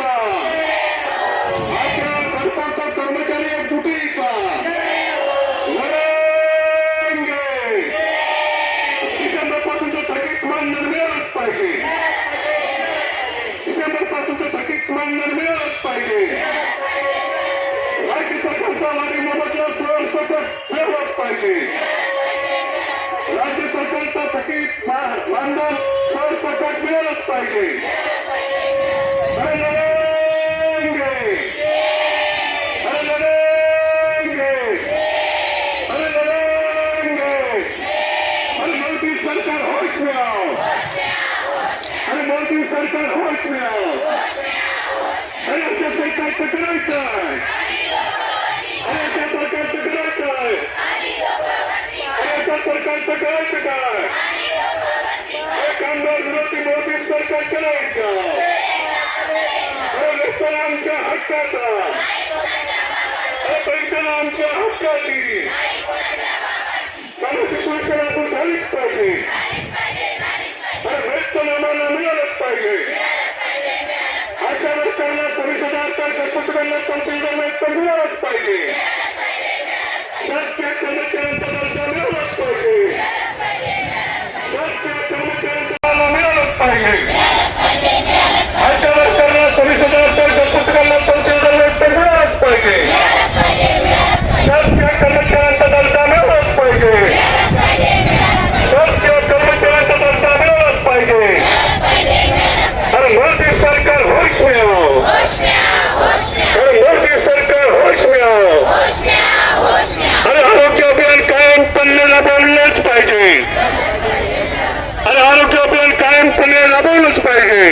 एकजुटीचा आशा घरपाचा कर्मचारी एकजुटीचा लढेंगे डिसेंबर पासूनचं थकीत मानधन मिळालंच पाहिजे. डिसेंबरपासून थकीत मानधन मिळालंच पाहिजे. राज्य सरकारचा वाढी मोबदला सरसकट मिळवत पाहिजे. राज्य सरकारचा थकीत मा- मानधन सरसकट मिळालंच पाहिजे अरे लढेंगे अरे लढेंगे अरे लढेंगे अरे मोदी सरकार होश में आओ। अरे मोदी सरकार होश में आओ। अरे अशा सरकारचं करायचं आहे अरे अशा सरकार करायचं आहे अरे अशा सरकारचं करायचं काय अरे कामगार विरोधी मोदी सरकार करायचं अरे वेतन आमच्या हक्काचा अरे पेन्शन आमच्या हक्काची सामाजिक सुरक्षा लागू झालीच पाहिजे अरे मिळालंच पाहिजे. अशा लोकांना सव्वीस तर घरकुटुंबांना चौतीस मिळालंच पाहिजे. आरोग्य अभियान कायमपणे राबवलंच पाहिजे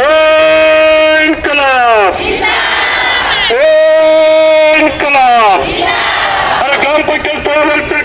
ओ इन्कलाब ओ इन्कलाब अरे ग्रामपंचायत तळावरचं